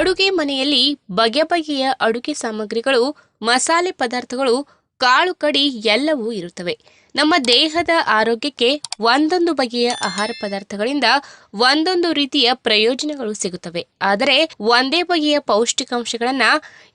ಅಡುಗೆ ಮನೆಯಲ್ಲಿ ಬಗೆ ಬಗೆಯ ಅಡುಗೆ ಸಾಮಗ್ರಿಗಳು, ಮಸಾಲೆ ಪದಾರ್ಥಗಳು, ಕಾಳು ಕಡಿ ಎಲ್ಲವೂ ಇರುತ್ತವೆ. ನಮ್ಮ ದೇಹದ ಆರೋಗ್ಯಕ್ಕೆ ಒಂದೊಂದು ಬಗೆಯ ಆಹಾರ ಪದಾರ್ಥಗಳಿಂದ ಒಂದೊಂದು ರೀತಿಯ ಪ್ರಯೋಜನಗಳು ಸಿಗುತ್ತವೆ. ಆದರೆ ಒಂದೇ ಬಗೆಯ ಪೌಷ್ಟಿಕಾಂಶಗಳನ್ನ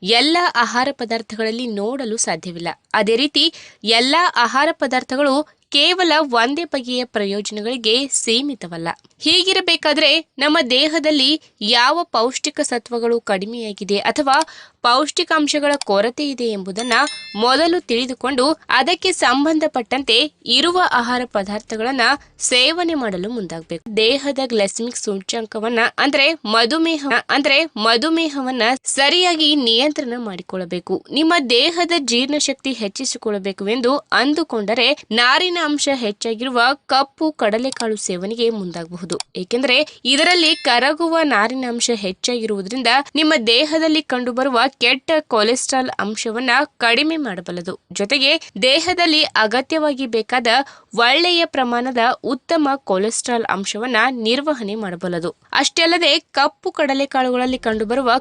ಎಲ್ಲ ಆಹಾರ ಪದಾರ್ಥಗಳಲ್ಲಿ ನೋಡಲು ಸಾಧ್ಯವಿಲ್ಲ. ಅದೇ ರೀತಿ ಎಲ್ಲ ಆಹಾರ ಪದಾರ್ಥಗಳು ಕೇವಲ ಒಂದೇ ಬಗೆಯ ಪ್ರಯೋಜನಗಳಿಗೆ ಸೀಮಿತವಲ್ಲ. ಹೀಗಿರಬೇಕಾದ್ರೆ ನಮ್ಮ ದೇಹದಲ್ಲಿ ಯಾವ ಪೌಷ್ಟಿಕ ಸತ್ವಗಳು ಕಡಿಮೆಯಾಗಿದೆ ಅಥವಾ ಪೌಷ್ಟಿಕಾಂಶಗಳ ಕೊರತೆ ಇದೆ ಎಂಬುದನ್ನ ಮೊದಲು ತಿಳಿದುಕೊಂಡು ಅದಕ್ಕೆ ಸಂಬಂಧಪಟ್ಟಂತೆ ಇರುವ ಆಹಾರ ಪದಾರ್ಥಗಳನ್ನ ಸೇವನೆ ಮಾಡಲು ಮುಂದಾಗಬೇಕು. ದೇಹದ ಗ್ಲೈಸಮಿಕ್ ಸೂಚ್ಯಂಕವನ್ನ ಅಂದ್ರೆ ಮಧುಮೇಹ, ಅಂದ್ರೆ ಮಧುಮೇಹವನ್ನ ಸರಿಯಾಗಿ ನಿಯಂತ್ರಣ ಮಾಡಿಕೊಳ್ಳಬೇಕು. ನಿಮ್ಮ ದೇಹದ ಜೀರ್ಣಶಕ್ತಿ ಹೆಚ್ಚಿಸಿಕೊಳ್ಳಬೇಕು ಎಂದು ಅಂದುಕೊಂಡರೆ ನಾರಿನ ಅಂಶ ಹೆಚ್ಚಾಗಿರುವ ಕಪ್ಪು ಕಡಲೆಕಾಳು ಸೇವನೆಗೆ ಮುಂದಾಗಬಹುದು. ಏಕೆಂದರೆ ಇದರಲ್ಲಿ ಕರಗುವ ನಾರಿನ ಅಂಶ ಹೆಚ್ಚಾಗಿರುವುದರಿಂದ ನಿಮ್ಮ ದೇಹದಲ್ಲಿ ಕಂಡುಬರುವ ಕೆಟ್ಟ ಕೊಲೆಸ್ಟ್ರಾಲ್ ಅಂಶವನ್ನ ಕಡಿಮೆ ಮಾಡಬಲ್ಲದು. ಜೊತೆಗೆ ದೇಹದಲ್ಲಿ ಅಗತ್ಯವಾಗಿ ಬೇಕಾದ ಒಳ್ಳೆಯ ಪ್ರಮಾಣದ ಉತ್ತಮ ಕೊಲೆಸ್ಟ್ರಾಲ್ ಅಂಶವನ್ನ ನಿರ್ವಹಣೆ ಮಾಡಬಲ್ಲದು. ಅಷ್ಟೇ ಅಲ್ಲದೆ ಕಪ್ಪು ಕಡಲೆಕಾಳುಗಳಲ್ಲಿ ಕಂಡುಬರುವ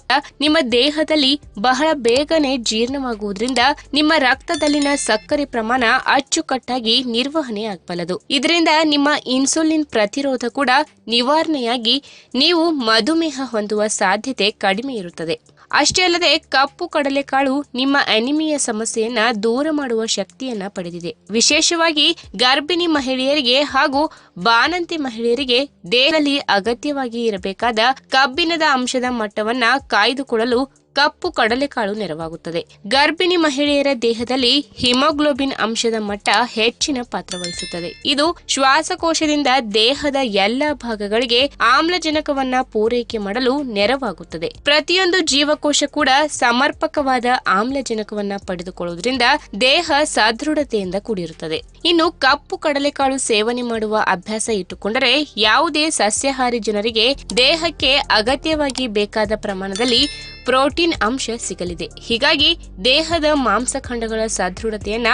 ನಿಮ್ಮ ದೇಹದಲ್ಲಿ ಬಹಳ ಬೇಗನೆ ಜೀರ್ಣವಾಗುವುದರಿಂದ ನಿಮ್ಮ ರಕ್ತದಲ್ಲಿನ ಸಕ್ಕರೆ ಪ್ರಮಾಣ ಅಚ್ಚುಕಟ್ಟಾಗಿ ನಿರ್ವಹಣೆ ಆಗಬಲ್ಲದು. ಇದರಿಂದ ನಿಮ್ಮ ಇನ್ಸುಲಿನ್ ಪ್ರತಿರೋಧ ಕೂಡ ನಿವಾರಣೆಯಾಗಿ ನೀವು ಮಧುಮೇಹ ಹೊಂದುವ ಸಾಧ್ಯತೆ ಕಡಿಮೆ ಇರುತ್ತದೆ. ಅಷ್ಟೇ ಅಲ್ಲದೆ ಕಪ್ಪು ಕಡಲೆಕಾಳು ನಿಮ್ಮ ಅನಿಮಿಯ ಸಮಸ್ಯೆಯನ್ನ ದೂರ ಮಾಡುವ ಶಕ್ತಿಯನ್ನ ಪಡೆದಿದೆ. ವಿಶೇಷವಾಗಿ ಗರ್ಭಿಣಿ ಮಹಿಳೆಯರಿಗೆ ಹಾಗೂ ಬಾಣಂತಿ ಮಹಿಳೆಯರಿಗೆ ದೇಹದಲ್ಲಿ ಅಗತ್ಯವಾಗಿ ಇರಬೇಕಾದ ಕಬ್ಬಿಣದ ಅಂಶದ ಮಟ್ಟವನ್ನ ಕಾಯ್ದುಕೊಳ್ಳಲು ಕಪ್ಪು ಕಡಲೆಕಾಳು ನೆರವಾಗುತ್ತದೆ. ಗರ್ಭಿಣಿ ಮಹಿಳೆಯರ ದೇಹದಲ್ಲಿ ಹಿಮೋಗ್ಲೋಬಿನ್ ಅಂಶದ ಮಟ್ಟ ಹೆಚ್ಚಿನ ಪಾತ್ರ ವಹಿಸುತ್ತದೆ ಇದು ಶ್ವಾಸಕೋಶದಿಂದ ದೇಹದ ಎಲ್ಲ ಭಾಗಗಳಿಗೆ ಆಮ್ಲಜನಕವನ್ನ ಪೂರೈಕೆ ಮಾಡಲು ನೆರವಾಗುತ್ತದೆ. ಪ್ರತಿಯೊಂದು ಜೀವಕೋಶ ಕೂಡ ಸಮರ್ಪಕವಾದ ಆಮ್ಲಜನಕವನ್ನ ಪಡೆದುಕೊಳ್ಳುವುದರಿಂದ ದೇಹ ಸದೃಢತೆಯಿಂದ ಕೂಡಿರುತ್ತದೆ. ಇನ್ನು ಕಪ್ಪು ಕಡಲೆಕಾಳು ಸೇವನೆ ಮಾಡುವ ಅಭ್ಯಾಸ ಇಟ್ಟುಕೊಂಡರೆ ಯಾವುದೇ ಸಸ್ಯಾಹಾರಿ ಜನರಿಗೆ ದೇಹಕ್ಕೆ ಅಗತ್ಯವಾಗಿ ಬೇಕಾದ ಪ್ರಮಾಣದಲ್ಲಿ ಪ್ರೋಟೀನ್ ಅಂಶ ಸಿಗಲಿದೆ. ಹೀಗಾಗಿ ದೇಹದ ಮಾಂಸಖಂಡಗಳ ಸದೃಢತೆಯನ್ನ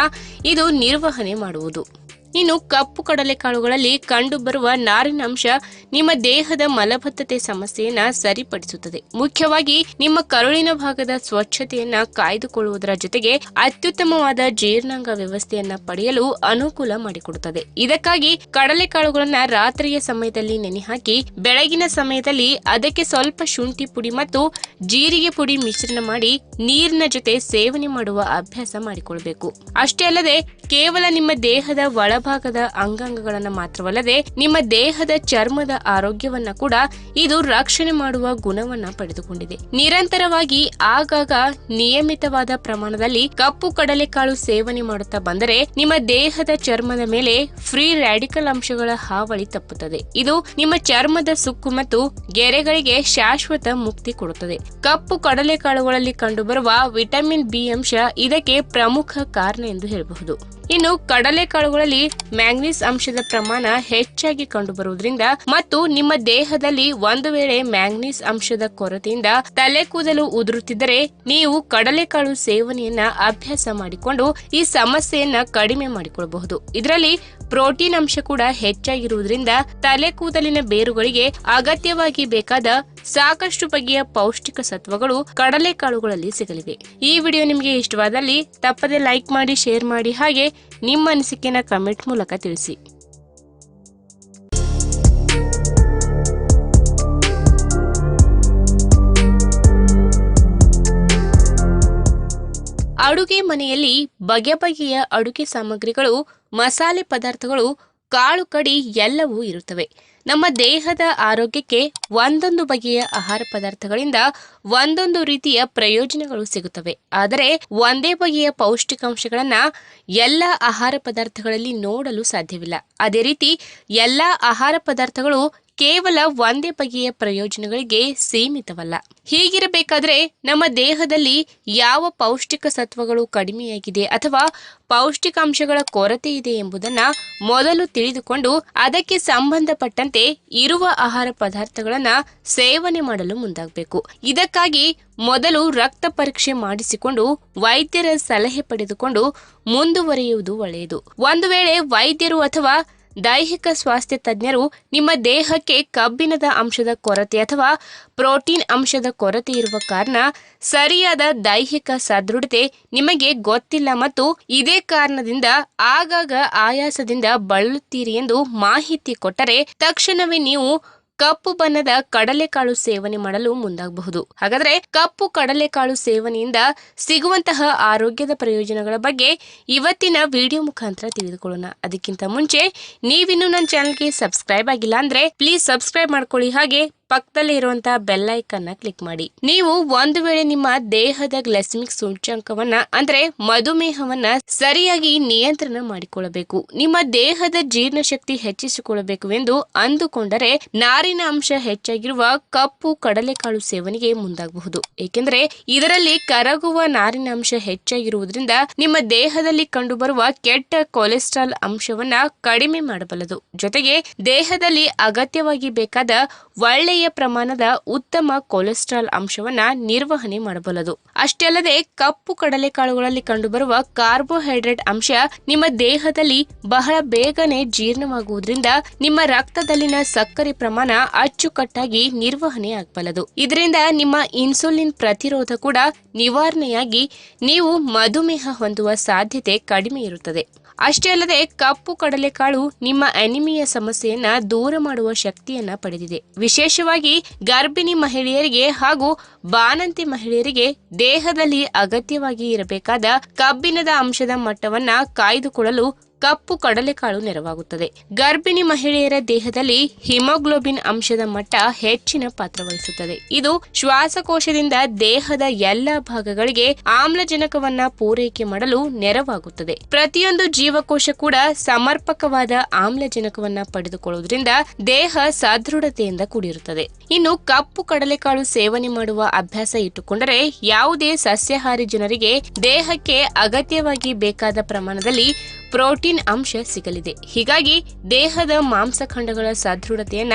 ಇದು ನಿರ್ವಹಣೆ ಮಾಡುವುದು. ಇನ್ನು ಕಪ್ಪು ಕಡಲೆಕಾಳುಗಳಲ್ಲಿ ಕಂಡುಬರುವ ನಾರಿನ ಅಂಶ ನಿಮ್ಮ ದೇಹದ ಮಲಬದ್ಧತೆ ಸಮಸ್ಯೆಯನ್ನ ಸರಿಪಡಿಸುತ್ತದೆ. ಮುಖ್ಯವಾಗಿ ನಿಮ್ಮ ಕರುಳಿನ ಭಾಗದ ಸ್ವಚ್ಛತೆಯನ್ನ ಕಾಯ್ದುಕೊಳ್ಳುವುದರ ಜೊತೆಗೆ ಅತ್ಯುತ್ತಮವಾದ ಜೀರ್ಣಾಂಗ ವ್ಯವಸ್ಥೆಯನ್ನ ಪಡೆಯಲು ಅನುಕೂಲ ಮಾಡಿಕೊಡುತ್ತದೆ. ಇದಕ್ಕಾಗಿ ಕಡಲೆಕಾಳುಗಳನ್ನ ರಾತ್ರಿಯ ಸಮಯದಲ್ಲಿ ನೆನೆ ಹಾಕಿ ಬೆಳಗಿನ ಸಮಯದಲ್ಲಿ ಅದಕ್ಕೆ ಸ್ವಲ್ಪ ಶುಂಠಿ ಪುಡಿ ಮತ್ತು ಜೀರಿಗೆ ಪುಡಿ ಮಿಶ್ರಣ ಮಾಡಿ ನೀರಿನ ಜೊತೆ ಸೇವನೆ ಮಾಡುವ ಅಭ್ಯಾಸ ಮಾಡಿಕೊಳ್ಬೇಕು. ಅಷ್ಟೇ ಅಲ್ಲದೆ ಕೇವಲ ನಿಮ್ಮ ದೇಹದ ಒಳಭಾಗದ ಅಂಗಾಂಗಗಳನ್ನು ಮಾತ್ರವಲ್ಲದೆ ನಿಮ್ಮ ದೇಹದ ಚರ್ಮದ ಆರೋಗ್ಯವನ್ನ ಕೂಡ ಇದು ರಕ್ಷಣೆ ಮಾಡುವ ಗುಣವನ್ನ ಪಡೆದುಕೊಂಡಿದೆ. ನಿರಂತರವಾಗಿ ಆಗಾಗ ನಿಯಮಿತವಾದ ಪ್ರಮಾಣದಲ್ಲಿ ಕಪ್ಪು ಕಡಲೆಕಾಳು ಸೇವನೆ ಮಾಡುತ್ತಾ ಬಂದರೆ ನಿಮ್ಮ ದೇಹದ ಚರ್ಮದ ಮೇಲೆ ಫ್ರೀ ರ್ಯಾಡಿಕಲ್ ಅಂಶಗಳ ಹಾವಳಿ ತಪ್ಪುತ್ತದೆ. ಇದು ನಿಮ್ಮ ಚರ್ಮದ ಸುಕ್ಕು ಮತ್ತು ಗೆರೆಗಳಿಗೆ ಶಾಶ್ವತ ಮುಕ್ತಿ ಕೊಡುತ್ತದೆ. ಕಪ್ಪು ಕಡಲೆಕಾಳುಗಳಲ್ಲಿ ಕಂಡುಬರುವ ವಿಟಮಿನ್ ಬಿ ಅಂಶ ಇದಕ್ಕೆ ಪ್ರಮುಖ ಕಾರಣ ಎಂದು ಹೇಳಬಹುದು. ಇನ್ನು ಕಡಲೆಕಾಳುಗಳಲ್ಲಿ ಮ್ಯಾಂಗ್ನೀಸ್ ಅಂಶದ ಪ್ರಮಾಣ ಹೆಚ್ಚಾಗಿ ಕಂಡುಬರುವುದರಿಂದ ಮತ್ತು ನಿಮ್ಮ ದೇಹದಲ್ಲಿ ಒಂದು ವೇಳೆ ಮ್ಯಾಂಗ್ನೀಸ್ ಅಂಶದ ಕೊರತೆಯಿಂದ ತಲೆ ಕೂದಲು ಉದುರುತ್ತಿದ್ದರೆ ನೀವು ಕಡಲೆಕಾಳು ಸೇವನೆಯನ್ನ ಅಭ್ಯಾಸ ಮಾಡಿಕೊಂಡು ಈ ಸಮಸ್ಯೆಯನ್ನ ಕಡಿಮೆ ಮಾಡಿಕೊಳ್ಳಬಹುದು ಇದರಲ್ಲಿ ಪ್ರೋಟೀನ್ ಅಂಶ ಕೂಡ ಹೆಚ್ಚಾಗಿರುವುದರಿಂದ ತಲೆ ಕೂದಲಿನ ಬೇರುಗಳಿಗೆ ಅಗತ್ಯವಾಗಿ ಬೇಕಾದ ಸಾಕಷ್ಟು ಬಗೆಯ ಪೌಷ್ಟಿಕ ಸತ್ವಗಳು ಕಡಲೆಕಾಳುಗಳಲ್ಲಿ ಸಿಗಲಿವೆ. ಈ ವಿಡಿಯೋ ನಿಮಗೆ ಇಷ್ಟವಾದಲ್ಲಿ ತಪ್ಪದೆ ಲೈಕ್ ಮಾಡಿ, ಶೇರ್ ಮಾಡಿ, ಹಾಗೆ ನಿಮ್ಮ ಅನಿಸಿಕೆನ ಕಮೆಂಟ್ ಮೂಲಕ ತಿಳಿಸಿ. ಅಡುಗೆ ಮನೆಯಲ್ಲಿ ಬಗೆ ಬಗೆಯ ಅಡುಗೆ ಸಾಮಗ್ರಿಗಳು, ಮಸಾಲೆ ಪದಾರ್ಥಗಳು, ಕಾಳು ಕಡಿ ಎಲ್ಲವೂ ಇರುತ್ತವೆ. ನಮ್ಮ ದೇಹದ ಆರೋಗ್ಯಕ್ಕೆ ಒಂದೊಂದು ಬಗೆಯ ಆಹಾರ ಪದಾರ್ಥಗಳಿಂದ ಒಂದೊಂದು ರೀತಿಯ ಪ್ರಯೋಜನಗಳು ಸಿಗುತ್ತವೆ. ಆದರೆ ಒಂದೇ ಬಗೆಯ ಪೌಷ್ಟಿಕಾಂಶಗಳನ್ನ ಎಲ್ಲ ಆಹಾರ ಪದಾರ್ಥಗಳಲ್ಲಿ ನೋಡಲು ಸಾಧ್ಯವಿಲ್ಲ. ಅದೇ ರೀತಿ ಎಲ್ಲ ಆಹಾರ ಪದಾರ್ಥಗಳು ಕೇವಲ ಒಂದೇ ಬಗೆಯ ಪ್ರಯೋಜನಗಳಿಗೆ ಸೀಮಿತವಲ್ಲ. ಹೀಗಿರಬೇಕಾದ್ರೆ ನಮ್ಮ ದೇಹದಲ್ಲಿ ಯಾವ ಪೌಷ್ಟಿಕ ಸತ್ವಗಳು ಕಡಿಮೆಯಾಗಿದೆ ಅಥವಾ ಪೌಷ್ಟಿಕಾಂಶಗಳ ಕೊರತೆ ಇದೆ ಎಂಬುದನ್ನ ಮೊದಲು ತಿಳಿದುಕೊಂಡು ಅದಕ್ಕೆ ಸಂಬಂಧಪಟ್ಟಂತೆ ಇರುವ ಆಹಾರ ಪದಾರ್ಥಗಳನ್ನ ಸೇವನೆ ಮಾಡಲು ಮುಂದಾಗಬೇಕು. ಇದಕ್ಕಾಗಿ ಮೊದಲು ರಕ್ತ ಪರೀಕ್ಷೆ ಮಾಡಿಸಿಕೊಂಡು ವೈದ್ಯರ ಸಲಹೆ ಪಡೆದುಕೊಂಡು ಮುಂದುವರಿಯುವುದು ಒಳ್ಳೆಯದು. ಒಂದು ವೇಳೆ ವೈದ್ಯರು ಅಥವಾ ದೈಹಿಕ ಸ್ವಾಸ್ಥ್ಯ ತಜ್ಞರು ನಿಮ್ಮ ದೇಹಕ್ಕೆ ಕಬ್ಬಿಣದ ಅಂಶದ ಕೊರತೆ ಅಥವಾ ಪ್ರೋಟೀನ್ ಅಂಶದ ಕೊರತೆ ಇರುವ ಕಾರಣ ಸರಿಯಾದ ದೈಹಿಕ ಸದೃಢತೆ ನಿಮಗೆ ಗೊತ್ತಿಲ್ಲ ಮತ್ತು ಇದೇ ಕಾರಣದಿಂದ ಆಗಾಗ ಆಯಾಸದಿಂದ ಬಳಲುತ್ತೀರಿ ಎಂದು ಮಾಹಿತಿ ಕೊಟ್ಟರೆ ತಕ್ಷಣವೇ ನೀವು ಕಪ್ಪು ಬಣ್ಣದ ಕಡಲೆಕಾಳು ಸೇವನೆ ಮಾಡಲು ಮುಂದಾಗಬಹುದು. ಹಾಗಾದ್ರೆ ಕಪ್ಪು ಕಡಲೆಕಾಳು ಸೇವನೆಯಿಂದ ಸಿಗುವಂತಹ ಆರೋಗ್ಯದ ಪ್ರಯೋಜನಗಳ ಬಗ್ಗೆ ಇವತ್ತಿನ ವಿಡಿಯೋ ಮುಖಾಂತರ ತಿಳಿದುಕೊಳ್ಳೋಣ. ಅದಕ್ಕಿಂತ ಮುಂಚೆ ನೀವಿನ್ನು ನನ್ನ ಚಾನಲ್ಗೆ ಸಬ್ಸ್ಕ್ರೈಬ್ ಆಗಿಲ್ಲ ಅಂದ್ರೆ ಪ್ಲೀಸ್ ಸಬ್ಸ್ಕ್ರೈಬ್ ಮಾಡ್ಕೊಳ್ಳಿ. ಹಾಗೆ ಪಕ್ಕದಲ್ಲೇ ಇರುವಂತಹ ಬೆಲ್ ಐಕನ್ ಕ್ಲಿಕ್ ಮಾಡಿ. ನೀವು ಒಂದು ವೇಳೆ ನಿಮ್ಮ ದೇಹದ ಗ್ಲೆಸ್ಮಿಕ್ ಸೂಚ್ಯಂಕವನ್ನ, ಅಂದ್ರೆ ಮಧುಮೇಹವನ್ನ ಸರಿಯಾಗಿ ನಿಯಂತ್ರಣ ಮಾಡಿಕೊಳ್ಳಬೇಕು. ನಿಮ್ಮ ದೇಹದ ಜೀರ್ಣಶಕ್ತಿ ಹೆಚ್ಚಿಸಿಕೊಳ್ಳಬೇಕು ಎಂದು ಅಂದುಕೊಂಡರೆ ನಾರಿನ ಅಂಶ ಹೆಚ್ಚಾಗಿರುವ ಕಪ್ಪು ಕಡಲೆಕಾಳು ಸೇವನೆಗೆ ಮುಂದಾಗಬಹುದು. ಏಕೆಂದರೆ ಇದರಲ್ಲಿ ಕರಗುವ ನಾರಿನ ಅಂಶ ಹೆಚ್ಚಾಗಿರುವುದರಿಂದ ನಿಮ್ಮ ದೇಹದಲ್ಲಿ ಕಂಡುಬರುವ ಕೆಟ್ಟ ಕೊಲೆಸ್ಟ್ರಾಲ್ ಅಂಶವನ್ನ ಕಡಿಮೆ ಮಾಡಬಲ್ಲದು. ಜೊತೆಗೆ ದೇಹದಲ್ಲಿ ಅಗತ್ಯವಾಗಿ ಬೇಕಾದ ಒಳ್ಳೆಯ ಪ್ರಮಾಣದ ಉತ್ತಮ ಕೊಲೆಸ್ಟ್ರಾಲ್ ಅಂಶವನ್ನ ನಿರ್ವಹಣೆ ಮಾಡಬಲ್ಲದು. ಅಷ್ಟೇ ಅಲ್ಲದೆ ಕಪ್ಪು ಕಡಲೆಕಾಳುಗಳಲ್ಲಿ ಕಂಡುಬರುವ ಕಾರ್ಬೋಹೈಡ್ರೇಟ್ ಅಂಶ ನಿಮ್ಮ ದೇಹದಲ್ಲಿ ಬಹಳ ಬೇಗನೆ ಜೀರ್ಣವಾಗುವುದರಿಂದ ನಿಮ್ಮ ರಕ್ತದಲ್ಲಿನ ಸಕ್ಕರೆ ಪ್ರಮಾಣ ಅಚ್ಚುಕಟ್ಟಾಗಿ ನಿರ್ವಹಣೆ ಆಗಬಲ್ಲದು. ಇದರಿಂದ ನಿಮ್ಮ ಇನ್ಸುಲಿನ್ ಪ್ರತಿರೋಧ ಕೂಡ ನಿವಾರಣೆಯಾಗಿ ನೀವು ಮಧುಮೇಹ ಹೊಂದುವ ಸಾಧ್ಯತೆ ಕಡಿಮೆ ಇರುತ್ತದೆ. ಅಷ್ಟೇ ಅಲ್ಲದೆ ಕಪ್ಪು ಕಡಲೆಕಾಳು ನಿಮ್ಮ ಅನಿಮಿಯ ಸಮಸ್ಯೆಯನ್ನ ದೂರ ಮಾಡುವ ಶಕ್ತಿಯನ್ನ ಪಡೆದಿದೆ. ವಿಶೇಷವಾಗಿ ಗರ್ಭಿಣಿ ಮಹಿಳೆಯರಿಗೆ ಹಾಗೂ ಬಾಣಂತಿ ಮಹಿಳೆಯರಿಗೆ ದೇಹದಲ್ಲಿ ಅಗತ್ಯವಾಗಿ ಇರಬೇಕಾದ ಕಬ್ಬಿಣದ ಅಂಶದ ಮಟ್ಟವನ್ನ ಕಾಯ್ದುಕೊಳ್ಳಲು ಕಪ್ಪು ಕಡಲೆಕಾಳು ನೆರವಾಗುತ್ತದೆ. ಗರ್ಭಿಣಿ ಮಹಿಳೆಯರ ದೇಹದಲ್ಲಿ ಹಿಮೋಗ್ಲೋಬಿನ್ ಅಂಶದ ಮಟ್ಟ ಹೆಚ್ಚಿನ ಪಾತ್ರ ವಹಿಸುತ್ತದೆ ಇದು ಶ್ವಾಸಕೋಶದಿಂದ ದೇಹದ ಎಲ್ಲ ಭಾಗಗಳಿಗೆ ಆಮ್ಲಜನಕವನ್ನ ಪೂರೈಕೆ ಮಾಡಲು ನೆರವಾಗುತ್ತದೆ. ಪ್ರತಿಯೊಂದು ಜೀವಕೋಶ ಕೂಡ ಸಮರ್ಪಕವಾದ ಆಮ್ಲಜನಕವನ್ನ ಪಡೆದುಕೊಳ್ಳುವುದರಿಂದ ದೇಹ ಸದೃಢತೆಯಿಂದ ಕೂಡಿರುತ್ತದೆ. ಇನ್ನು ಕಪ್ಪು ಕಡಲೆಕಾಳು ಸೇವನೆ ಮಾಡುವ ಅಭ್ಯಾಸ ಇಟ್ಟುಕೊಂಡರೆ ಯಾವುದೇ ಸಸ್ಯಾಹಾರಿ ಜನರಿಗೆ ದೇಹಕ್ಕೆ ಅಗತ್ಯವಾಗಿ ಬೇಕಾದ ಪ್ರಮಾಣದಲ್ಲಿ ಪ್ರೋಟೀನ್ ಅಂಶ ಸಿಗಲಿದೆ. ಹೀಗಾಗಿ ದೇಹದ ಮಾಂಸಖಂಡಗಳ ಸದೃಢತೆಯನ್ನ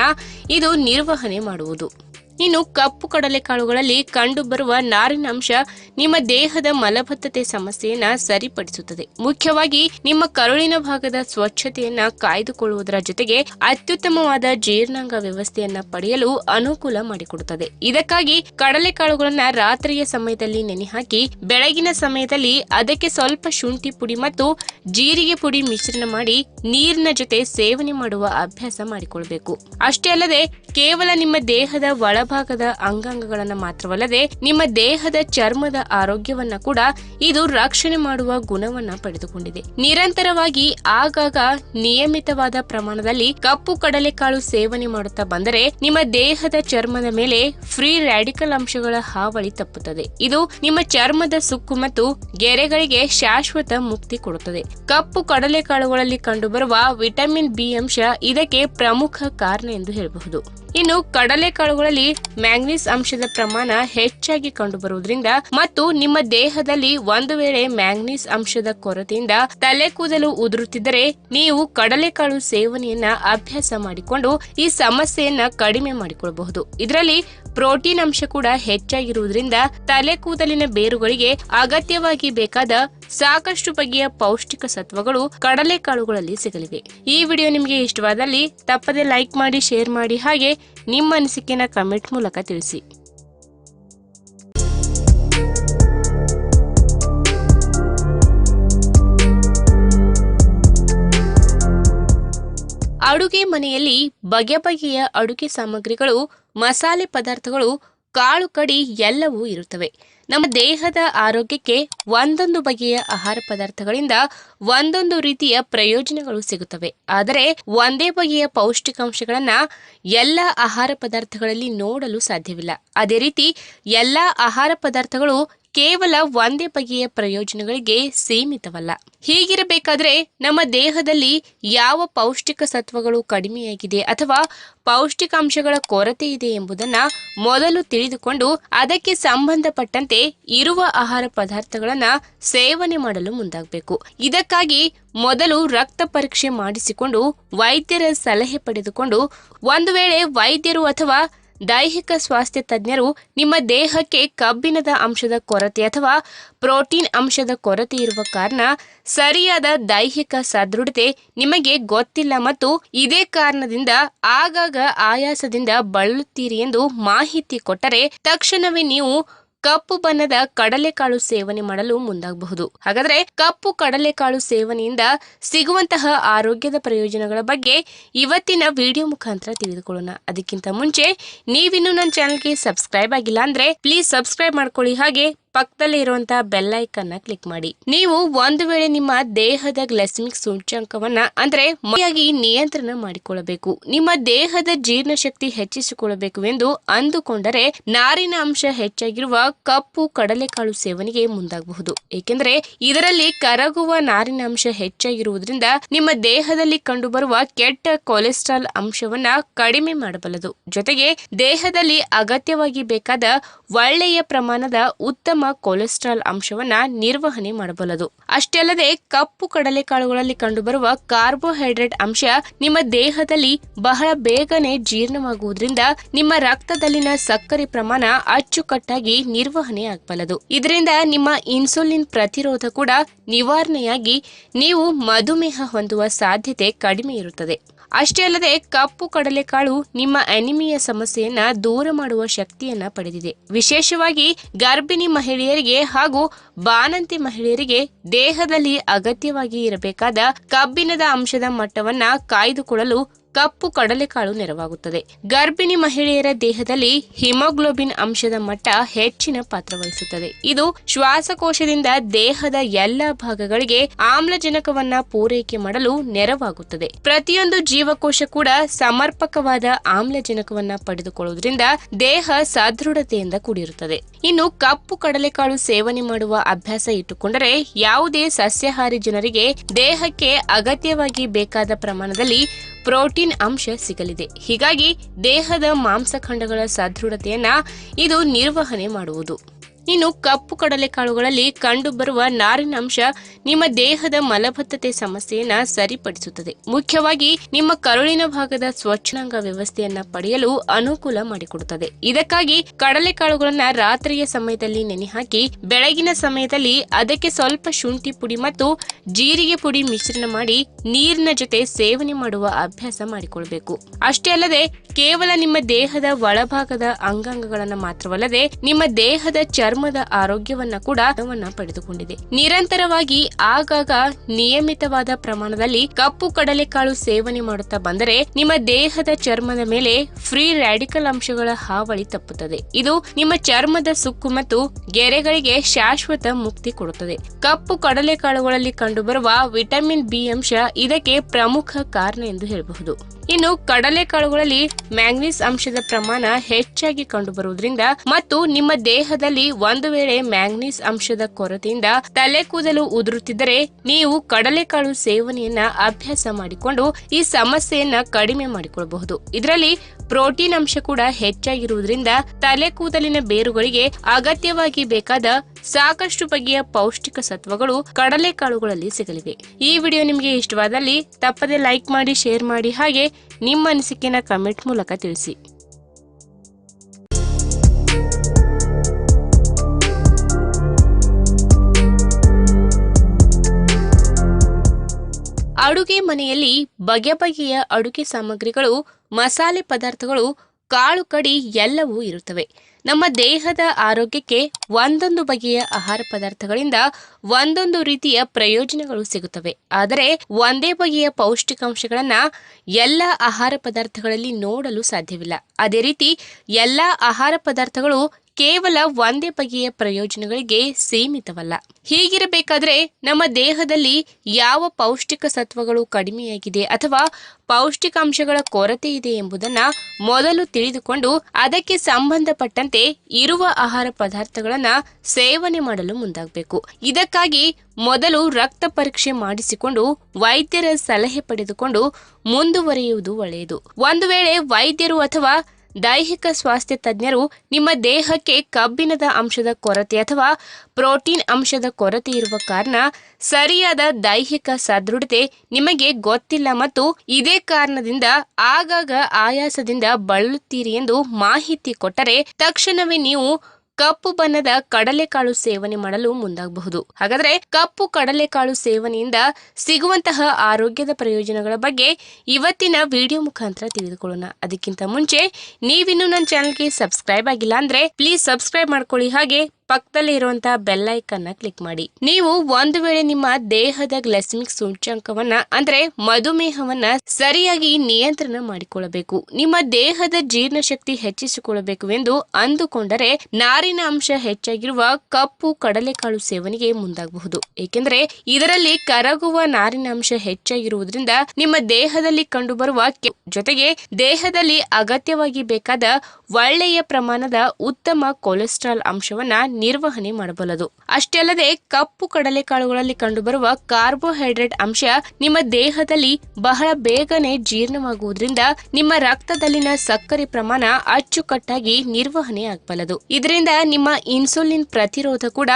ಇದು ನಿರ್ವಹಣೆ ಮಾಡುವುದು. ಇನ್ನು ಕಪ್ಪು ಕಡಲೆಕಾಳುಗಳಲ್ಲಿ ಕಂಡುಬರುವ ನಾರಿನ ಅಂಶ ನಿಮ್ಮ ದೇಹದ ಮಲಬದ್ಧತೆ ಸಮಸ್ಯೆಯನ್ನ ಸರಿಪಡಿಸುತ್ತದೆ. ಮುಖ್ಯವಾಗಿ ನಿಮ್ಮ ಕರುಳಿನ ಭಾಗದ ಸ್ವಚ್ಛತೆಯನ್ನ ಕಾಯ್ದುಕೊಳ್ಳುವುದರ ಜೊತೆಗೆ ಅತ್ಯುತ್ತಮವಾದ ಜೀರ್ಣಾಂಗ ವ್ಯವಸ್ಥೆಯನ್ನ ಪಡೆಯಲು ಅನುಕೂಲ ಮಾಡಿಕೊಡುತ್ತದೆ. ಇದಕ್ಕಾಗಿ ಕಡಲೆಕಾಳುಗಳನ್ನ ರಾತ್ರಿಯ ಸಮಯದಲ್ಲಿ ನೆನೆ ಹಾಕಿ ಬೆಳಗಿನ ಸಮಯದಲ್ಲಿ ಅದಕ್ಕೆ ಸ್ವಲ್ಪ ಶುಂಠಿ ಪುಡಿ ಮತ್ತು ಜೀರಿಗೆ ಪುಡಿ ಮಿಶ್ರಣ ಮಾಡಿ ನೀರಿನ ಜೊತೆ ಸೇವನೆ ಮಾಡುವ ಅಭ್ಯಾಸ ಮಾಡಿಕೊಳ್ಬೇಕು. ಅಷ್ಟೇ ಅಲ್ಲದೆ ಕೇವಲ ನಿಮ್ಮ ದೇಹದ ಒಳಭಾಗದ ಅಂಗಾಂಗಗಳನ್ನು ಮಾತ್ರವಲ್ಲದೆ ನಿಮ್ಮ ದೇಹದ ಚರ್ಮದ ಆರೋಗ್ಯವನ್ನ ಕೂಡ ಇದು ರಕ್ಷಣೆ ಮಾಡುವ ಗುಣವನ್ನ ಪಡೆದುಕೊಂಡಿದೆ. ನಿರಂತರವಾಗಿ ಆಗಾಗ ನಿಯಮಿತವಾದ ಪ್ರಮಾಣದಲ್ಲಿ ಕಪ್ಪು ಕಡಲೆಕಾಳು ಸೇವನೆ ಮಾಡುತ್ತಾ ಬಂದರೆ ನಿಮ್ಮ ದೇಹದ ಚರ್ಮದ ಮೇಲೆ ಫ್ರೀ ರ್ಯಾಡಿಕಲ್ ಅಂಶಗಳ ಹಾವಳಿ ತಪ್ಪುತ್ತದೆ. ಇದು ನಿಮ್ಮ ಚರ್ಮದ ಸುಕ್ಕು ಮತ್ತು ಗೆರೆಗಳಿಗೆ ಶಾಶ್ವತ ಮುಕ್ತಿ ಕೊಡುತ್ತದೆ. ಕಪ್ಪು ಕಡಲೆಕಾಳುಗಳಲ್ಲಿ ಕಂಡುಬರುವ ವಿಟಮಿನ್ ಬಿ ಅಂಶ ಇದಕ್ಕೆ ಪ್ರಮುಖ ಕಾರಣ ಎಂದು ಹೇಳಬಹುದು. ಇನ್ನು ಕಡಲೆಕಾಳುಗಳಲ್ಲಿ ಮ್ಯಾಂಗ್ನೀಸ್ ಅಂಶದ ಪ್ರಮಾಣ ಹೆಚ್ಚಾಗಿ ಕಂಡುಬರುವುದರಿಂದ ಮತ್ತು ನಿಮ್ಮ ದೇಹದಲ್ಲಿ ಒಂದು ವೇಳೆ ಮ್ಯಾಂಗ್ನೀಸ್ ಅಂಶದ ಕೊರತೆಯಿಂದ ತಲೆ ಕೂದಲು ಉದುರುತ್ತಿದ್ದರೆ ನೀವು ಕಡಲೆಕಾಳು ಸೇವನೆಯನ್ನ ಅಭ್ಯಾಸ ಮಾಡಿಕೊಂಡು ಈ ಸಮಸ್ಯೆಯನ್ನ ಕಡಿಮೆ ಮಾಡಿಕೊಳ್ಳಬಹುದು ಇದರಲ್ಲಿ ಪ್ರೋಟೀನ್ ಅಂಶ ಕೂಡ ಹೆಚ್ಚಾಗಿರುವುದರಿಂದ ತಲೆ ಕೂದಲಿನ ಬೇರುಗಳಿಗೆ ಅಗತ್ಯವಾಗಿ ಬೇಕಾದ ಸಾಕಷ್ಟು ಬಗೆಯ ಪೌಷ್ಟಿಕ ಸತ್ವಗಳು ಕಡಲೆಕಾಳುಗಳಲ್ಲಿ ಸಿಗಲಿವೆ. ಈ ವಿಡಿಯೋ ನಿಮಗೆ ಇಷ್ಟವಾದಲ್ಲಿ ತಪ್ಪದೆ ಲೈಕ್ ಮಾಡಿ, ಶೇರ್ ಮಾಡಿ ಹಾಗೆ ನಿಮ್ಮ ಅನಿಸಿಕೆನ ಕಮೆಂಟ್ ಮೂಲಕ ತಿಳಿಸಿ. ಅಡುಗೆ ಮನೆಯಲ್ಲಿ ಬಗೆ ಬಗೆಯ ಅಡುಗೆ ಸಾಮಗ್ರಿಗಳು, ಮಸಾಲೆ ಪದಾರ್ಥಗಳು, ಕಾಳು ಕಡಿ ಎಲ್ಲವೂ ಇರುತ್ತವೆ. ನಮ್ಮ ದೇಹದ ಆರೋಗ್ಯಕ್ಕೆ ಒಂದೊಂದು ಬಗೆಯ ಆಹಾರ ಪದಾರ್ಥಗಳಿಂದ ಒಂದೊಂದು ರೀತಿಯ ಪ್ರಯೋಜನಗಳು ಸಿಗುತ್ತವೆ. ಆದರೆ ಒಂದೇ ಬಗೆಯ ಪೌಷ್ಟಿಕಾಂಶಗಳನ್ನ ಎಲ್ಲ ಆಹಾರ ಪದಾರ್ಥಗಳಲ್ಲಿ ನೋಡಲು ಸಾಧ್ಯವಿಲ್ಲ. ಅದೇ ರೀತಿ ಎಲ್ಲ ಆಹಾರ ಪದಾರ್ಥಗಳು ಕೇವಲ ಒಂದೇ ಬಗೆಯ ಪ್ರಯೋಜನಗಳಿಗೆ ಸೀಮಿತವಲ್ಲ. ಹೀಗಿರಬೇಕಾದ್ರೆ ನಮ್ಮ ದೇಹದಲ್ಲಿ ಯಾವ ಪೌಷ್ಟಿಕ ಸತ್ವಗಳು ಕಡಿಮೆಯಾಗಿದೆ ಅಥವಾ ಪೌಷ್ಟಿಕಾಂಶಗಳ ಕೊರತೆ ಇದೆ ಎಂಬುದನ್ನ ಮೊದಲು ತಿಳಿದುಕೊಂಡು ಅದಕ್ಕೆ ಸಂಬಂಧಪಟ್ಟಂತೆ ಇರುವ ಆಹಾರ ಪದಾರ್ಥಗಳನ್ನು ಸೇವನೆ ಮಾಡಲು ಮುಂದಾಗಬೇಕು. ಇದಕ್ಕಾಗಿ ಮೊದಲು ರಕ್ತ ಪರೀಕ್ಷೆ ಮಾಡಿಸಿಕೊಂಡು ವೈದ್ಯರ ಸಲಹೆ ಪಡೆದುಕೊಂಡು ಒಂದು ವೇಳೆ ವೈದ್ಯರು ಅಥವಾ ದೈಹಿಕ ಸ್ವಾಸ್ಥ್ಯ ತಜ್ಞರು ನಿಮ್ಮ ದೇಹಕ್ಕೆ ಕಬ್ಬಿಣದ ಅಂಶದ ಕೊರತೆ ಅಥವಾ ಪ್ರೋಟೀನ್ ಅಂಶದ ಕೊರತೆ ಇರುವ ಕಾರಣ ಸರಿಯಾದ ದೈಹಿಕ ಸದೃಢತೆ ನಿಮಗೆ ಗೊತ್ತಿಲ್ಲ ಮತ್ತು ಇದೇ ಕಾರಣದಿಂದ ಆಗಾಗ ಆಯಾಸದಿಂದ ಬಳಲುತ್ತೀರಿ ಎಂದು ಮಾಹಿತಿ ಕೊಟ್ಟರೆ ತಕ್ಷಣವೇ ನೀವು ಕಪ್ಪು ಬಣ್ಣದ ಕಡಲೆಕಾಳು ಸೇವನೆ ಮಾಡಲು ಮುಂದಾಗಬಹುದು. ಹಾಗಾದ್ರೆ ಕಪ್ಪು ಕಡಲೆಕಾಳು ಸೇವನೆಯಿಂದ ಸಿಗುವಂತಹ ಆರೋಗ್ಯದ ಪ್ರಯೋಜನಗಳ ಬಗ್ಗೆ ಇವತ್ತಿನ ವಿಡಿಯೋ ಮುಖಾಂತರ ತಿಳಿದುಕೊಳ್ಳೋಣ. ಅದಕ್ಕಿಂತ ಮುಂಚೆ ನೀವಿನ್ನು ನನ್ನ ಚಾನಲ್ಗೆ ಸಬ್ಸ್ಕ್ರೈಬ್ ಆಗಿಲ್ಲ ಅಂದ್ರೆ ಪ್ಲೀಸ್ ಸಬ್ಸ್ಕ್ರೈಬ್ ಮಾಡ್ಕೊಳ್ಳಿ. ಹಾಗೆ ಪಕ್ಕದಲ್ಲೇ ಇರುವಂತಹ ಬೆಲ್ ಐಕನ್ ಕ್ಲಿಕ್ ಮಾಡಿ. ನೀವು ಒಂದು ವೇಳೆ ನಿಮ್ಮ ದೇಹದ ಗ್ಲೈಸಮಿಕ್ ಸೂಚ್ಯಂಕವನ್ನ ಅಂದ್ರೆ ಮೈಯಾಗಿ ನಿಯಂತ್ರಣ ಮಾಡಿಕೊಳ್ಳಬೇಕು. ನಿಮ್ಮ ದೇಹದ ಜೀರ್ಣಶಕ್ತಿ ಹೆಚ್ಚಿಸಿಕೊಳ್ಳಬೇಕು ಎಂದು ಅಂದುಕೊಂಡರೆ ನಾರಿನ ಅಂಶ ಹೆಚ್ಚಾಗಿರುವ ಕಪ್ಪು ಕಡಲೆಕಾಳು ಸೇವನೆಗೆ ಮುಂದಾಗಬಹುದು. ಏಕೆಂದರೆ ಇದರಲ್ಲಿ ಕರಗುವ ನಾರಿನ ಅಂಶ ಹೆಚ್ಚಾಗಿರುವುದರಿಂದ ನಿಮ್ಮ ದೇಹದಲ್ಲಿ ಕಂಡುಬರುವ ಕೆಟ್ಟ ಕೊಲೆಸ್ಟ್ರಾಲ್ ಅಂಶವನ್ನ ಕಡಿಮೆ ಮಾಡಬಲ್ಲದು. ಜೊತೆಗೆ ದೇಹದಲ್ಲಿ ಅಗತ್ಯವಾಗಿ ಬೇಕಾದ ಒಳ್ಳೆಯ ಪ್ರಮಾಣದ ಉತ್ತಮ ಕೊಲೆಸ್ಟ್ರಾಲ್ ಅಂಶವನ್ನ ನಿರ್ವಹಣೆ ಮಾಡಬಲ್ಲದು. ಅಷ್ಟೇ ಅಲ್ಲದೆ ಕಪ್ಪು ಕಡಲೆಕಾಳುಗಳಲ್ಲಿ ಕಂಡುಬರುವ ಕಾರ್ಬೋಹೈಡ್ರೇಟ್ ಅಂಶ ನಿಮ್ಮ ದೇಹದಲ್ಲಿ ಬಹಳ ಬೇಗನೆ ಜೀರ್ಣವಾಗುವುದರಿಂದ ನಿಮ್ಮ ರಕ್ತದಲ್ಲಿನ ಸಕ್ಕರೆ ಪ್ರಮಾಣ ಅಚ್ಚುಕಟ್ಟಾಗಿ ನಿರ್ವಹಣೆ ಆಗಬಲ್ಲದು. ಇದರಿಂದ ನಿಮ್ಮ ಇನ್ಸುಲಿನ್ ಪ್ರತಿರೋಧ ಕೂಡ ನಿವಾರಣೆಯಾಗಿ ನೀವು ಮಧುಮೇಹ ಹೊಂದುವ ಸಾಧ್ಯತೆ ಕಡಿಮೆ ಇರುತ್ತದೆ. ಅಷ್ಟೇ ಅಲ್ಲದೆ ಕಪ್ಪು ಕಡಲೆಕಾಳು ನಿಮ್ಮ ಅನಿಮಿಯ ಸಮಸ್ಯೆಯನ್ನ ದೂರ ಮಾಡುವ ಶಕ್ತಿಯನ್ನ ಪಡೆದಿದೆ. ವಿಶೇಷವಾಗಿ ಗರ್ಭಿಣಿ ಮಹಿಳೆಯರಿಗೆ ಹಾಗೂ ಬಾಣಂತಿ ಮಹಿಳೆಯರಿಗೆ ದೇಹದಲ್ಲಿ ಅಗತ್ಯವಾಗಿ ಇರಬೇಕಾದ ಕಬ್ಬಿಣದ ಅಂಶದ ಮಟ್ಟವನ್ನ ಕಾಯ್ದುಕೊಳ್ಳಲು ಕಪ್ಪು ಕಡಲೆಕಾಳು ನೆರವಾಗುತ್ತದೆ. ಗರ್ಭಿಣಿ ಮಹಿಳೆಯರ ದೇಹದಲ್ಲಿ ಹಿಮೋಗ್ಲೋಬಿನ್ ಅಂಶದ ಮಟ್ಟ ಹೆಚ್ಚಿನ ಪಾತ್ರ ವಹಿಸುತ್ತದೆ. ಇದು ಶ್ವಾಸಕೋಶದಿಂದ ದೇಹದ ಎಲ್ಲ ಭಾಗಗಳಿಗೆ ಆಮ್ಲಜನಕವನ್ನ ಪೂರೈಕೆ ಮಾಡಲು ನೆರವಾಗುತ್ತದೆ. ಪ್ರತಿಯೊಂದು ಜೀವಕೋಶ ಕೂಡ ಸಮರ್ಪಕವಾದ ಆಮ್ಲಜನಕವನ್ನ ಪಡೆದುಕೊಳ್ಳುವುದರಿಂದ ದೇಹ ಸದೃಢತೆಯಿಂದ ಕೂಡಿರುತ್ತದೆ. ಇನ್ನು ಕಪ್ಪು ಕಡಲೆಕಾಳು ಸೇವನೆ ಮಾಡುವ ಅಭ್ಯಾಸ ಇಟ್ಟುಕೊಂಡರೆ ಯಾವುದೇ ಸಸ್ಯಾಹಾರಿ ಜನರಿಗೆ ದೇಹಕ್ಕೆ ಅಗತ್ಯವಾಗಿ ಬೇಕಾದ ಪ್ರಮಾಣದಲ್ಲಿ ಪ್ರೋಟೀನ್ ಅಂಶ ಸಿಗಲಿದೆ. ಹೀಗಾಗಿ ದೇಹದ ಮಾಂಸಖಂಡಗಳ ಸದೃಢತೆಯನ್ನ ಇದು ನಿರ್ವಹಣೆ ಮಾಡುವುದು. ಇನ್ನು ಕಪ್ಪು ಕಡಲೆಕಾಳುಗಳಲ್ಲಿ ಕಂಡುಬರುವ ನಾರಿನ ಅಂಶ ನಿಮ್ಮ ದೇಹದ ಮಲಬದ್ಧತೆ ಸಮಸ್ಯೆಯನ್ನ ಸರಿಪಡಿಸುತ್ತದೆ. ಮುಖ್ಯವಾಗಿ ನಿಮ್ಮ ಕರುಳಿನ ಭಾಗದ ಸ್ವಚ್ಛಾಂಗ ವ್ಯವಸ್ಥೆಯನ್ನ ಪಡೆಯಲು ಅನುಕೂಲ ಮಾಡಿಕೊಡುತ್ತದೆ. ಇದಕ್ಕಾಗಿ ಕಡಲೆಕಾಳುಗಳನ್ನ ರಾತ್ರಿಯ ಸಮಯದಲ್ಲಿ ನೆನೆ ಹಾಕಿ ಬೆಳಗಿನ ಸಮಯದಲ್ಲಿ ಅದಕ್ಕೆ ಸ್ವಲ್ಪ ಶುಂಠಿ ಪುಡಿ ಮತ್ತು ಜೀರಿಗೆ ಪುಡಿ ಮಿಶ್ರಣ ಮಾಡಿ ನೀರಿನ ಜೊತೆ ಸೇವನೆ ಮಾಡುವ ಅಭ್ಯಾಸ ಮಾಡಿಕೊಳ್ಬೇಕು. ಅಷ್ಟೇ ಅಲ್ಲದೆ, ಕೇವಲ ನಿಮ್ಮ ದೇಹದ ಒಳಭಾಗದ ಅಂಗಾಂಗಗಳನ್ನು ಮಾತ್ರವಲ್ಲದೆ ನಿಮ್ಮ ದೇಹದ ಚರ್ಮದ ಆರೋಗ್ಯವನ್ನ ಕೂಡ ಪಡೆದುಕೊಂಡಿದೆ. ನಿರಂತರವಾಗಿ ಆಗಾಗ ನಿಯಮಿತವಾದ ಪ್ರಮಾಣದಲ್ಲಿ ಕಪ್ಪು ಕಡಲೆಕಾಳು ಸೇವನೆ ಮಾಡುತ್ತಾ ಬಂದರೆ ನಿಮ್ಮ ದೇಹದ ಚರ್ಮದ ಮೇಲೆ ಫ್ರೀ ರ್ಯಾಡಿಕಲ್ ಅಂಶಗಳ ಹಾವಳಿ ತಪ್ಪುತ್ತದೆ. ಇದು ನಿಮ್ಮ ಚರ್ಮದ ಸುಕ್ಕು ಮತ್ತು ಗೆರೆಗಳಿಗೆ ಶಾಶ್ವತ ಮುಕ್ತಿ ಕೊಡುತ್ತದೆ. ಕಪ್ಪು ಕಡಲೆಕಾಳುಗಳಲ್ಲಿ ಕಂಡುಬರುವ ವಿಟಮಿನ್ ಬಿ ಅಂಶ ಇದಕ್ಕೆ ಪ್ರಮುಖ ಕಾರಣ ಎಂದು ಹೇಳಬಹುದು. ಇನ್ನು ಕಡಲೆಕಾಳುಗಳಲ್ಲಿ ಮ್ಯಾಂಗ್ನೀಸ್ ಅಂಶದ ಪ್ರಮಾಣ ಹೆಚ್ಚಾಗಿ ಕಂಡುಬರುವುದರಿಂದ ಮತ್ತು ನಿಮ್ಮ ದೇಹದಲ್ಲಿ ಒಂದು ವೇಳೆ ಮ್ಯಾಂಗ್ನೀಸ್ ಅಂಶದ ಕೊರತೆಯಿಂದ ತಲೆ ಕೂದಲು ಉದುರುತ್ತಿದ್ದರೆ ನೀವು ಕಡಲೆಕಾಳು ಸೇವನೆಯನ್ನ ಅಭ್ಯಾಸ ಮಾಡಿಕೊಂಡು ಈ ಸಮಸ್ಯೆಯನ್ನ ಕಡಿಮೆ ಮಾಡಿಕೊಳ್ಳಬಹುದು. ಇದರಲ್ಲಿ ಪ್ರೋಟೀನ್ ಅಂಶ ಕೂಡ ಹೆಚ್ಚಾಗಿರುವುದರಿಂದ ತಲೆ ಕೂದಲಿನ ಬೇರುಗಳಿಗೆ ಅಗತ್ಯವಾಗಿ ಬೇಕಾದ ಸಾಕಷ್ಟು ಬಗೆಯ ಪೌಷ್ಟಿಕ ಸತ್ವಗಳು ಕಡಲೆಕಾಳುಗಳಲ್ಲಿ ಸಿಗಲಿವೆ. ಈ ವಿಡಿಯೋ ನಿಮಗೆ ಇಷ್ಟವಾದಲ್ಲಿ ತಪ್ಪದೆ ಲೈಕ್ ಮಾಡಿ, ಶೇರ್ ಮಾಡಿ ಹಾಗೆ ನಿಮ್ಮ ಅನಿಸಿಕೆನ ಕಮೆಂಟ್ ಮೂಲಕ ತಿಳಿಸಿ. ಅಡುಗೆ ಮನೆಯಲ್ಲಿ ಬಗೆ ಬಗೆಯ ಅಡುಗೆ ಸಾಮಗ್ರಿಗಳು, ಮಸಾಲೆ ಪದಾರ್ಥಗಳು ಕಾಳು ಕಡಿ ಎಲ್ಲವೂ ಇರುತ್ತವೆ. ನಮ್ಮ ದೇಹದ ಆರೋಗ್ಯಕ್ಕೆ ಒಂದೊಂದು ಬಗೆಯ ಆಹಾರ ಪದಾರ್ಥಗಳಿಂದ ಒಂದೊಂದು ರೀತಿಯ ಪ್ರಯೋಜನಗಳು ಸಿಗುತ್ತವೆ. ಆದರೆ ಒಂದೇ ಬಗೆಯ ಪೌಷ್ಟಿಕಾಂಶಗಳನ್ನ ಎಲ್ಲ ಆಹಾರ ಪದಾರ್ಥಗಳಲ್ಲಿ ನೋಡಲು ಸಾಧ್ಯವಿಲ್ಲ. ಅದೇ ರೀತಿ ಎಲ್ಲ ಆಹಾರ ಪದಾರ್ಥಗಳು ಕೇವಲ ಒಂದೇ ಬಗೆಯ ಪ್ರಯೋಜನಗಳಿಗೆ ಸೀಮಿತವಲ್ಲ. ಹೀಗಿರಬೇಕಾದ್ರೆ ನಮ್ಮ ದೇಹದಲ್ಲಿ ಯಾವ ಪೌಷ್ಟಿಕ ಸತ್ವಗಳು ಕಡಿಮೆಯಾಗಿದೆ ಅಥವಾ ಪೌಷ್ಟಿಕಾಂಶಗಳ ಕೊರತೆ ಇದೆ ಎಂಬುದನ್ನ ಮೊದಲು ತಿಳಿದುಕೊಂಡು ಅದಕ್ಕೆ ಸಂಬಂಧಪಟ್ಟಂತೆ ಇರುವ ಆಹಾರ ಪದಾರ್ಥಗಳನ್ನು ಸೇವನೆ ಮಾಡಲು ಮುಂದಾಗಬೇಕು. ಇದಕ್ಕಾಗಿ ಮೊದಲು ರಕ್ತ ಪರೀಕ್ಷೆ ಮಾಡಿಸಿಕೊಂಡು ವೈದ್ಯರ ಸಲಹೆ ಪಡೆದುಕೊಂಡು ಮುಂದುವರಿಯುವುದು ಒಳ್ಳೆಯದು. ಒಂದು ವೇಳೆ ವೈದ್ಯರು ಅಥವಾ ದೈಹಿಕ ಸ್ವಾಸ್ಥ್ಯ ತಜ್ಞರು ನಿಮ್ಮ ದೇಹಕ್ಕೆ ಕಬ್ಬಿಣದ ಅಂಶದ ಕೊರತೆ ಅಥವಾ ಪ್ರೋಟೀನ್ ಅಂಶದ ಕೊರತೆ ಇರುವ ಕಾರಣ ಸರಿಯಾದ ದೈಹಿಕ ಸದೃಢತೆ ನಿಮಗೆ ಗೊತ್ತಿಲ್ಲ ಮತ್ತು ಇದೇ ಕಾರಣದಿಂದ ಆಗಾಗ ಆಯಾಸದಿಂದ ಬಳಲುತ್ತೀರಿ ಎಂದು ಮಾಹಿತಿ ಕೊಟ್ಟರೆ ತಕ್ಷಣವೇ ನೀವು ಕಪ್ಪು ಬಣ್ಣದ ಕಡಲೆಕಾಳು ಸೇವನೆ ಮಾಡಲು ಮುಂದಾಗಬಹುದು. ಹಾಗಾದ್ರೆ ಕಪ್ಪು ಕಡಲೆಕಾಳು ಸೇವನೆಯಿಂದ ಸಿಗುವಂತಹ ಆರೋಗ್ಯದ ಪ್ರಯೋಜನಗಳ ಬಗ್ಗೆ ಇವತ್ತಿನ ವಿಡಿಯೋ ಮುಖಾಂತರ ತಿಳಿದುಕೊಳ್ಳೋಣ. ಅದಕ್ಕಿಂತ ಮುಂಚೆ ನೀವಿನ್ನೂ ನನ್ನ ಚಾನಲ್ಗೆ ಸಬ್ಸ್ಕ್ರೈಬ್ ಆಗಿಲ್ಲ ಅಂದ್ರೆ ಪ್ಲೀಸ್ ಸಬ್ಸ್ಕ್ರೈಬ್ ಮಾಡ್ಕೊಳ್ಳಿ. ಹಾಗೆ ಪಕ್ಕದಲ್ಲಿ ಇರುವಂತಹ ಬೆಲ್ ಐಕನ್ನ ಕ್ಲಿಕ್ ಮಾಡಿ. ನೀವು ಒಂದು ವೇಳೆ ನಿಮ್ಮ ದೇಹದ ಗ್ಲೈಸಮಿಕ್ ಸೂಚ್ಯಂಕವನ್ನ, ಅಂದ್ರೆ ಮಧುಮೇಹವನ್ನ ಸರಿಯಾಗಿ ನಿಯಂತ್ರಣ ಮಾಡಿಕೊಳ್ಳಬೇಕು. ನಿಮ್ಮ ದೇಹದ ಜೀರ್ಣಶಕ್ತಿ ಹೆಚ್ಚಿಸಿಕೊಳ್ಳಬೇಕು ಎಂದು ಅಂದುಕೊಂಡರೆ ನಾರಿನ ಅಂಶ ಹೆಚ್ಚಾಗಿರುವ ಕಪ್ಪು ಕಡಲೆಕಾಳು ಸೇವನೆಗೆ ಮುಂದಾಗಬಹುದು. ಏಕೆಂದರೆ ಇದರಲ್ಲಿ ಕರಗುವ ನಾರಿನ ಅಂಶ ಹೆಚ್ಚಾಗಿರುವುದರಿಂದ ನಿಮ್ಮ ದೇಹದಲ್ಲಿ ಕಂಡುಬರುವ ಜೊತೆಗೆ ದೇಹದಲ್ಲಿ ಅಗತ್ಯವಾಗಿ ಬೇಕಾದ ಒಳ್ಳೆಯ ಪ್ರಮಾಣದ ಉತ್ತಮ ಕೊಲೆಸ್ಟ್ರಾಲ್ ಅಂಶವನ್ನ ನಿರ್ವಹಣೆ ಮಾಡಬಲ್ಲದು. ಅಷ್ಟೇ ಅಲ್ಲದೆ ಕಪ್ಪು ಕಡಲೆಕಾಳುಗಳಲ್ಲಿ ಕಂಡುಬರುವ ಕಾರ್ಬೋಹೈಡ್ರೇಟ್ ಅಂಶ ನಿಮ್ಮ ದೇಹದಲ್ಲಿ ಬಹಳ ಬೇಗನೆ ಜೀರ್ಣವಾಗುವುದರಿಂದ ನಿಮ್ಮ ರಕ್ತದಲ್ಲಿನ ಸಕ್ಕರೆ ಪ್ರಮಾಣ ಅಚ್ಚುಕಟ್ಟಾಗಿ ನಿರ್ವಹಣೆ ಆಗಬಲ್ಲದು. ಇದರಿಂದ ನಿಮ್ಮ ಇನ್ಸುಲಿನ್ ಪ್ರತಿರೋಧ ಕೂಡ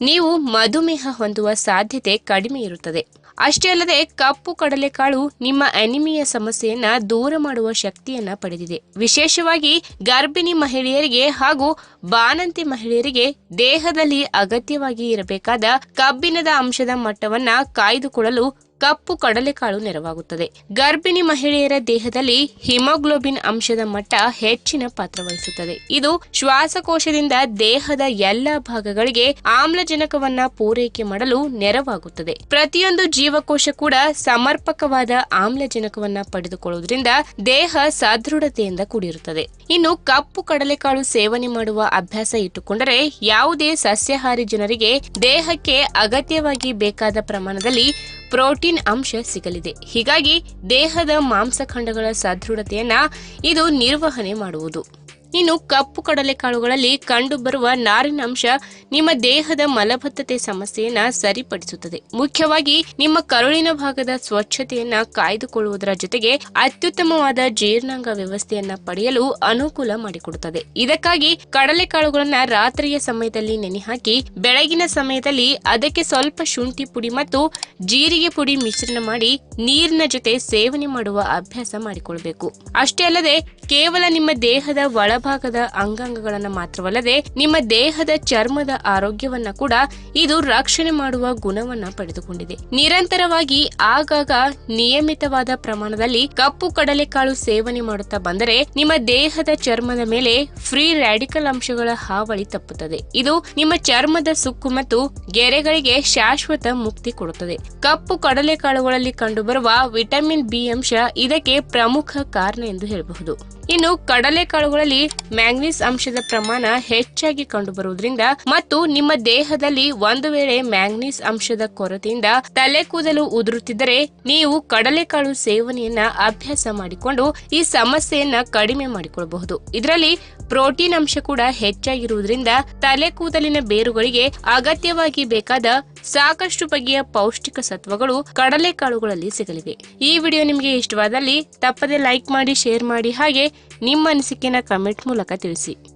ನೀವು ಮಧುಮೇಹ ಹೊಂದುವ ಸಾಧ್ಯತೆ ಕಡಿಮೆ ಇರುತ್ತದೆ. ಅಷ್ಟೇ ಅಲ್ಲದೆ ಕಪ್ಪು ಕಡಲೆಕಾಳು ನಿಮ್ಮ ಅನಿಮಿಯ ಸಮಸ್ಯೆಯನ್ನ ದೂರ ಮಾಡುವ ಶಕ್ತಿಯನ್ನ ಪಡೆದಿದೆ. ವಿಶೇಷವಾಗಿ ಗರ್ಭಿಣಿ ಮಹಿಳೆಯರಿಗೆ ಹಾಗೂ ಬಾಣಂತಿ ಮಹಿಳೆಯರಿಗೆ ದೇಹದಲ್ಲಿ ಅಗತ್ಯವಾಗಿ ಇರಬೇಕಾದ ಕಬ್ಬಿಣದ ಅಂಶದ ಮಟ್ಟವನ್ನ ಕಾಯ್ದುಕೊಳ್ಳಲು ಕಪ್ಪು ಕಡಲೆಕಾಳು ನೆರವಾಗುತ್ತದೆ. ಗರ್ಭಿಣಿ ಮಹಿಳೆಯರ ದೇಹದಲ್ಲಿ ಹಿಮೋಗ್ಲೋಬಿನ್ ಅಂಶದ ಮಟ್ಟ ಹೆಚ್ಚಿನ ಪಾತ್ರ ವಹಿಸುತ್ತದೆ. ಇದು ಶ್ವಾಸಕೋಶದಿಂದ ದೇಹದ ಎಲ್ಲ ಭಾಗಗಳಿಗೆ ಆಮ್ಲಜನಕವನ್ನ ಪೂರೈಕೆ ಮಾಡಲು ನೆರವಾಗುತ್ತದೆ. ಪ್ರತಿಯೊಂದು ಜೀವಕೋಶ ಕೂಡ ಸಮರ್ಪಕವಾದ ಆಮ್ಲಜನಕವನ್ನ ಪಡೆದುಕೊಳ್ಳುವುದರಿಂದ ದೇಹ ಸದೃಢತೆಯಿಂದ ಕೂಡಿರುತ್ತದೆ. ಇನ್ನು ಕಪ್ಪು ಕಡಲೆಕಾಳು ಸೇವನೆ ಮಾಡುವ ಅಭ್ಯಾಸ ಇಟ್ಟುಕೊಂಡರೆ ಯಾವುದೇ ಸಸ್ಯಾಹಾರಿ ಜನರಿಗೆ ದೇಹಕ್ಕೆ ಅಗತ್ಯವಾಗಿ ಬೇಕಾದ ಪ್ರಮಾಣದಲ್ಲಿ ಪ್ರೋಟೀನ್ ಅಂಶ ಸಿಗಲಿದೆ. ಹೀಗಾಗಿ ದೇಹದ ಮಾಂಸಖಂಡಗಳ ಸದೃಢತೆಯನ್ನ ಇದು ನಿರ್ವಹಣೆ ಮಾಡುವುದು. ಇನ್ನು ಕಪ್ಪು ಕಡಲೆಕಾಳುಗಳಲ್ಲಿ ಕಂಡುಬರುವ ನಾರಿನ ಅಂಶ ನಿಮ್ಮ ದೇಹದ ಮಲಬದ್ಧತೆ ಸಮಸ್ಯೆಯನ್ನ ಸರಿಪಡಿಸುತ್ತದೆ. ಮುಖ್ಯವಾಗಿ ನಿಮ್ಮ ಕರುಳಿನ ಭಾಗದ ಸ್ವಚ್ಛತೆಯನ್ನ ಕಾಯ್ದುಕೊಳ್ಳುವುದರ ಜೊತೆಗೆ ಅತ್ಯುತ್ತಮವಾದ ಜೀರ್ಣಾಂಗ ವ್ಯವಸ್ಥೆಯನ್ನ ಪಡೆಯಲು ಅನುಕೂಲ ಮಾಡಿಕೊಡುತ್ತದೆ. ಇದಕ್ಕಾಗಿ ಕಡಲೆಕಾಳುಗಳನ್ನ ರಾತ್ರಿಯ ಸಮಯದಲ್ಲಿ ನೆನೆ ಹಾಕಿ ಬೆಳಗಿನ ಸಮಯದಲ್ಲಿ ಅದಕ್ಕೆ ಸ್ವಲ್ಪ ಶುಂಠಿ ಪುಡಿ ಮತ್ತು ಜೀರಿಗೆ ಪುಡಿ ಮಿಶ್ರಣ ಮಾಡಿ ನೀರಿನ ಜೊತೆ ಸೇವನೆ ಮಾಡುವ ಅಭ್ಯಾಸ ಮಾಡಿಕೊಳ್ಬೇಕು. ಅಷ್ಟೇ ಅಲ್ಲದೆ ಕೇವಲ ನಿಮ್ಮ ದೇಹದ ಒಳಭಾಗದ ಅಂಗಾಂಗಗಳನ್ನು ಮಾತ್ರವಲ್ಲದೆ ನಿಮ್ಮ ದೇಹದ ಚರ್ಮದ ಆರೋಗ್ಯವನ್ನ ಕೂಡ ಇದು ರಕ್ಷಣೆ ಮಾಡುವ ಗುಣವನ್ನ ಪಡೆದುಕೊಂಡಿದೆ. ನಿರಂತರವಾಗಿ ಆಗಾಗ ನಿಯಮಿತವಾದ ಪ್ರಮಾಣದಲ್ಲಿ ಕಪ್ಪು ಕಡಲೆಕಾಳು ಸೇವನೆ ಮಾಡುತ್ತಾ ಬಂದರೆ ನಿಮ್ಮ ದೇಹದ ಚರ್ಮದ ಮೇಲೆ ಫ್ರೀ ರ್ಯಾಡಿಕಲ್ ಅಂಶಗಳ ಹಾವಳಿ ತಪ್ಪುತ್ತದೆ. ಇದು ನಿಮ್ಮ ಚರ್ಮದ ಸುಕ್ಕು ಮತ್ತು ಗೆರೆಗಳಿಗೆ ಶಾಶ್ವತ ಮುಕ್ತಿ ಕೊಡುತ್ತದೆ. ಕಪ್ಪು ಕಡಲೆಕಾಳುಗಳಲ್ಲಿ ಕಂಡುಬರುವ ವಿಟಮಿನ್ ಬಿ ಅಂಶ ಇದಕ್ಕೆ ಪ್ರಮುಖ ಕಾರಣ ಎಂದು ಹೇಳಬಹುದು. ಇನ್ನು ಕಡಲೆಕಾಳುಗಳಲ್ಲಿ ಮ್ಯಾಂಗ್ನೀಸ್ ಅಂಶದ ಪ್ರಮಾಣ ಹೆಚ್ಚಾಗಿ ಕಂಡುಬರುವುದರಿಂದ ಮತ್ತು ನಿಮ್ಮ ದೇಹದಲ್ಲಿ ಒಂದು ವೇಳೆ ಮ್ಯಾಂಗ್ನೀಸ್ ಅಂಶದ ಕೊರತೆಯಿಂದ ತಲೆ ಕೂದಲು ಉದುರುತ್ತಿದ್ದರೆ ನೀವು ಕಡಲೆಕಾಳು ಸೇವನೆಯನ್ನ ಅಭ್ಯಾಸ ಮಾಡಿಕೊಂಡು ಈ ಸಮಸ್ಯೆಯನ್ನ ಕಡಿಮೆ ಮಾಡಿಕೊಳ್ಳಬಹುದು ಇದರಲ್ಲಿ ಪ್ರೋಟೀನ್ ಅಂಶ ಕೂಡ ಹೆಚ್ಚಾಗಿರುವುದರಿಂದ ತಲೆ ಕೂದಲಿನ ಬೇರುಗಳಿಗೆ ಅಗತ್ಯವಾಗಿ ಬೇಕಾದ ಸಾಕಷ್ಟು ಬಗೆಯ ಪೌಷ್ಟಿಕ ಸತ್ವಗಳು ಕಡಲೆಕಾಳುಗಳಲ್ಲಿ ಸಿಗಲಿವೆ. ಈ ವಿಡಿಯೋ ನಿಮಗೆ ಇಷ್ಟವಾದಲ್ಲಿ ತಪ್ಪದೆ ಲೈಕ್ ಮಾಡಿ ಶೇರ್ ಮಾಡಿ ಹಾಗೆ ನಿಮ್ಮ ಅನಿಸಿಕೆನ ಕಮೆಂಟ್ ಮೂಲಕ ತಿಳಿಸಿ.